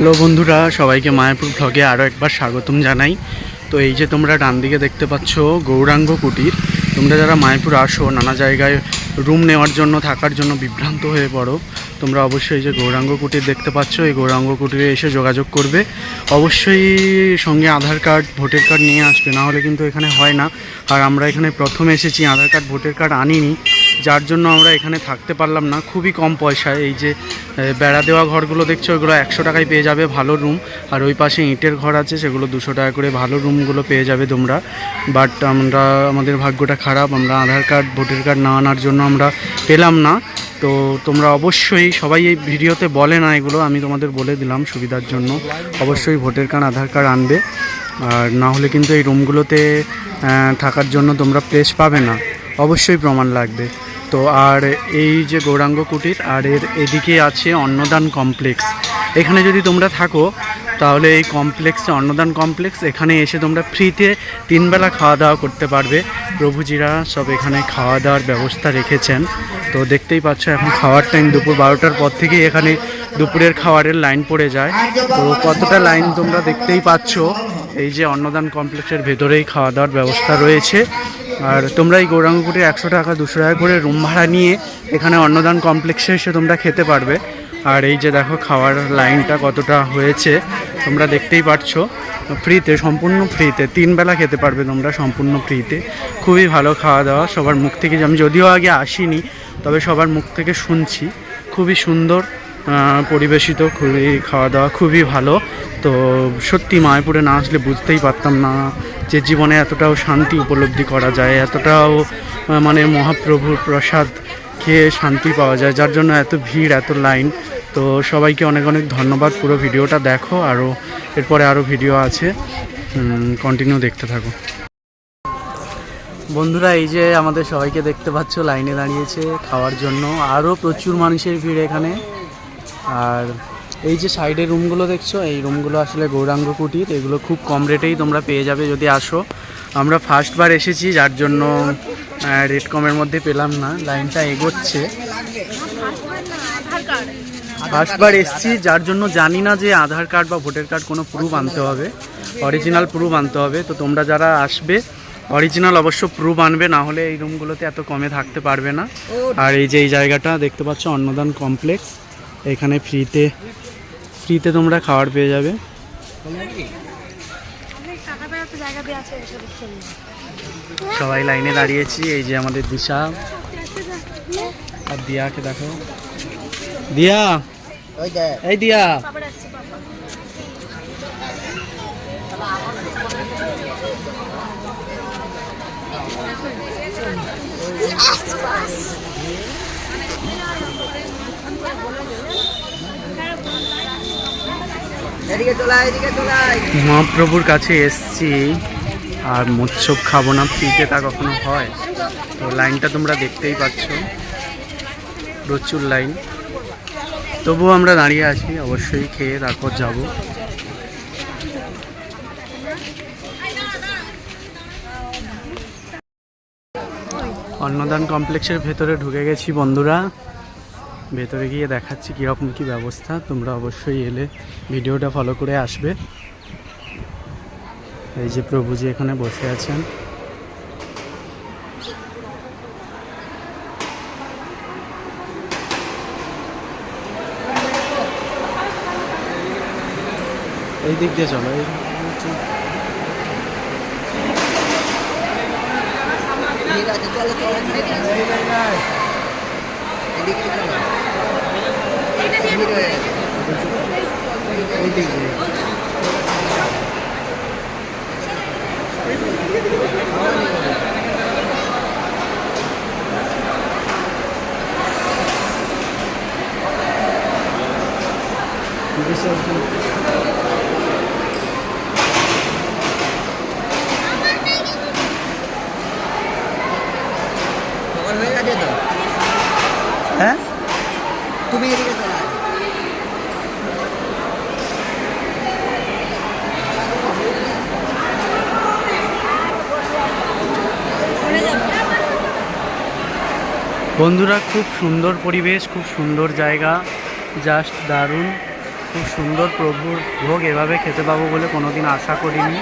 Hello বন্ধুরা, সবাইকে মায়াপুর ভ্লগে আরও একবার স্বাগতম জানাই। তো এই যে তোমরা ডান দিকে দেখতে পাচ্ছ গৌরাঙ্গ কুটির, তোমরা যারা মায়াপুর আসো, নানা জায়গায় রুম নেওয়ার জন্য, থাকার জন্য বিভ্রান্ত হয়ে পড়ো, তোমরা অবশ্যই যে গৌরাঙ্গ কুটির দেখতে পাচ্ছ, এই গৌরাঙ্গ কুটিরে এসে যোগাযোগ করবে। অবশ্যই সঙ্গে আধার কার্ড, ভোটার কার্ড নিয়ে আসবে, না হলে কিন্তু এখানে হয় না। আর আমরা এখানে প্রথম এসেছি, আধার কার্ড, ভোটার কার্ড আনিনি। যার জন্য আমরা এখানে থাকতে পারলাম না। খুবই কম পয়সায় এই যে বেড়া দেওয়া ঘরগুলো দেখছ ওইগুলো একশো টাকায় পেয়ে যাবে ভালো রুম আর ওই পাশে ইঁটের ঘর আছে, সেগুলো দুশো টাকা করে ভালো রুমগুলো পেয়ে যাবে তোমরা। বাট আমরা, আমাদের ভাগ্যটা খারাপ, আমরা আধার কার্ড, ভোটার কার্ড না আনার জন্য আমরা পেলাম না। তো তোমরা অবশ্যই সবাই এই ভিডিওতে বলে না এগুলো, আমি তোমাদের বলে দিলাম সুবিধার জন্য। অবশ্যই ভোটার কার্ড, আধার কার্ড আনবে। আর না হলে কিন্তু এই রুমগুলোতে থাকার জন্য তোমরা প্লেস পাবে না। অবশ্যই প্রমাণ লাগবে। তো আর এই যে গৌরাঙ্গ কুটির, আর এর এদিকে আছে অন্নদান কমপ্লেক্স। এখানে যদি তোমরা থাকো, তাহলে এই কমপ্লেক্সে, অন্নদান কমপ্লেক্স, এখানে এসে তোমরা ফ্রিতে তিনবেলা খাওয়া দাওয়া করতে পারবে। প্রভুজিরা সব এখানে খাওয়া দাওয়ার ব্যবস্থা রেখেছেন। তো দেখতেই পাচ্ছ, এখন খাওয়ার টাইম দুপুর বারোটার পর থেকেই এখানে দুপুরের খাবারের লাইন পড়ে যায়। তো কতটা লাইন তোমরা দেখতেই পাচ্ছ, এই যে অন্নদান কমপ্লেক্সের ভেতরেই খাওয়া দাওয়ার ব্যবস্থা রয়েছে। আর তোমরা এই গৌরাঙ্গপুরে একশো টাকা, দুশো টাকা করে রুম ভাড়া নিয়ে এখানে অন্নদান কমপ্লেক্সে এসে তোমরা খেতে পারবে। আর এই যে দেখো খাওয়ার লাইনটা কতটা হয়েছে, তোমরা দেখতেই পারছ। ফ্রিতে, সম্পূর্ণ ফ্রিতে, তিন বেলা খেতে পারবে তোমরা সম্পূর্ণ ফ্রিতে। খুবই ভালো খাওয়া দাওয়া, সবার মুখ থেকে আমি যদিও আগে আসিনি, তবে সবার মুখ থেকে শুনছি। খুবই সুন্দর পরিবেশিত, খুবই খাওয়া দাওয়া খুবই ভালো। তো সত্যি মায়াপুরে না আসলে বুঝতেই পারতাম না যে জীবনে এতটাও শান্তি উপলব্ধি করা যায়, এতটাও মানে মহাপ্রভুর প্রসাদ খেয়ে শান্তি পাওয়া যায়, যার জন্য এত ভিড়, এত লাইন। তো সবাইকে অনেক অনেক ধন্যবাদ, পুরো ভিডিওটা দেখো আরও এরপরে আরও ভিডিও আছে। কন্টিনিউ দেখতে থাকো। বন্ধুরা, এই যে আমাদের সবাইকে দেখতে পাচ্ছ, লাইনে দাঁড়িয়েছে খাওয়ার জন্য। আরও প্রচুর মানুষের ভিড় এখানে। আর এই যে সাইডে রুমগুলো দেখছ, এই রুমগুলো আসলে গৌরাঙ্গ কুটির। এগুলো খুব কম রেটেই তোমরা পেয়ে যাবে যদি আসো। আমরা ফার্স্টবার এসেছি, যার জন্য রেট কমের মধ্যে পেলাম না। লাইনটা এগোচ্ছে। ফার্স্টবার এসেছি, যার জন্য জানি না যে আধার কার্ড বা ভোটার কার্ড কোনো প্রুফ আনতে হবে। অরিজিনাল প্রুফ আনতে হবে। তো তোমরা যারা আসবে অরিজিনাল অবশ্য প্রুফ আনবে, না হলে এই রুমগুলোতে এত কমে থাকতে পারবে না। আর এই যে এই জায়গাটা, দেখতে পাচ্ছ, অন্নদান কমপ্লেক্স এখানে ফ্রিতে ফ্রিতে তোমরা খাবার পেয়ে যাবে। সবাই লাইনে দাঁড়িয়েছি, এই যে আমাদের দিশা। আর দিয়াকে দেখো। দিয়া! এই দিয়া! মহাপ্রভুর কাছে এসছি আর মৎস্যব খাব না, ফ্রিতে তা কখনো হয়? তো লাইনটা তোমরা দেখতেই পাচ্ছ। প্রচুর লাইন। তবুও আমরা দাঁড়িয়ে আছি, অবশ্যই খেয়ে তারপর যাব। অন্নদান কমপ্লেক্সের ভেতরে ঢুকে গেছি বন্ধুরা। ভেতরে গিয়ে দেখাচ্ছি কীরকম কী ব্যবস্থা। তোমরা অবশ্যই এলে ভিডিওটা ফলো করে আসবে। এই যে প্রভুজি এখানে বসে আছেন। এই দিক দিয়ে চলো, এই চলো চলো। এদিকে চলো ভিড় হয়ে গেছে। এই দিক দিয়ে তোমার হয়ে গেছে তো হ্যাঁ তুমি এদিকে চলা বন্ধুরা, খুব সুন্দর পরিবেশ, খুব সুন্দর জায়গা জাস্ট দারুণ। খুব সুন্দর প্রভুর ভোগ এভাবে খেতে পাবো বলে কোনোদিন আশা করিনি।